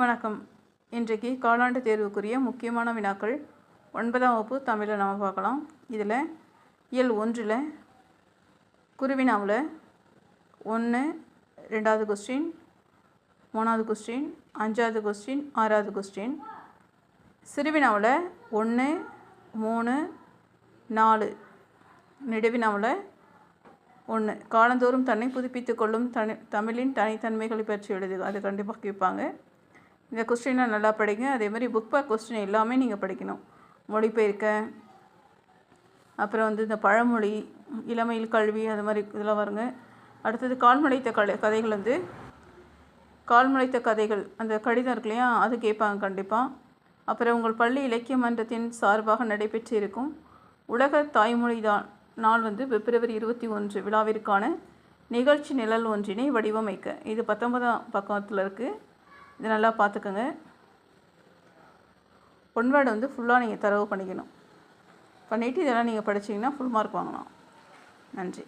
வணக்கம். இன்றைக்கு காலாண்டு தேர்வுக்குரிய முக்கியமான வினாக்கள் ஒன்பதாம் வகுப்பு தமிழில் நம்ம பார்க்கலாம். இதில் இயல் ஒன்றில் குருவினாவில் ஒன்று ரெண்டாவது கொஸ்டின் மூணாவது கொஸ்டின் அஞ்சாவது கொஸ்டின் ஆறாவது கொஸ்டின் சிறுவினாவில் ஒன்று மூணு நாலு. நெடுவினாவில் ஒன்று. காலந்தோறும் தன்னை புதுப்பித்துக் கொள்ளும் தனி தமிழின் தனித்தன்மைகளை பற்றி எழுதுக. அது கண்டிப்பாக கேட்பாங்க. இந்த கொஸ்டினை நல்லா படிங்க. அதே மாதிரி புக் பேக் கொஸ்டின் எல்லாமே நீங்கள் படிக்கணும். மொழிபெயர்க்க அப்புறம் வந்து இந்த பழமொழி இளமையில் கல்வி அது மாதிரி இதெல்லாம் வருங்க அடுத்தது கால்முளைத்த கலை கதைகள் வந்து கால்முளைத்த கதைகள் அந்த கடிதம் இருக்கு இல்லையா அது கேட்பாங்க கண்டிப்பாக அப்புறம் உங்கள் பள்ளி இலக்கிய மன்றத்தின் சார்பாக நடைபெற்று இருக்கும் உலக தாய்மொழி தான் நாள் வந்து பிப்ரவரி இருபத்தி ஒன்று விழாவிற்கான நிகழ்ச்சி நிழல் ஒன்றினை வடிவமைக்க. இது பத்தொன்பதாம் பக்கத்தில் இருக்குது இது நல்லா பார்த்துக்கோங்க. ஒன் வேர்டு வந்து ஃபுல்லாக நீங்கள் தரவு பண்ணிக்கணும். பண்ணிவிட்டு இதெல்லாம் நீங்கள் படிச்சிங்கன்னா ஃபுல் மார்க் வாங்கலாம். நன்றி.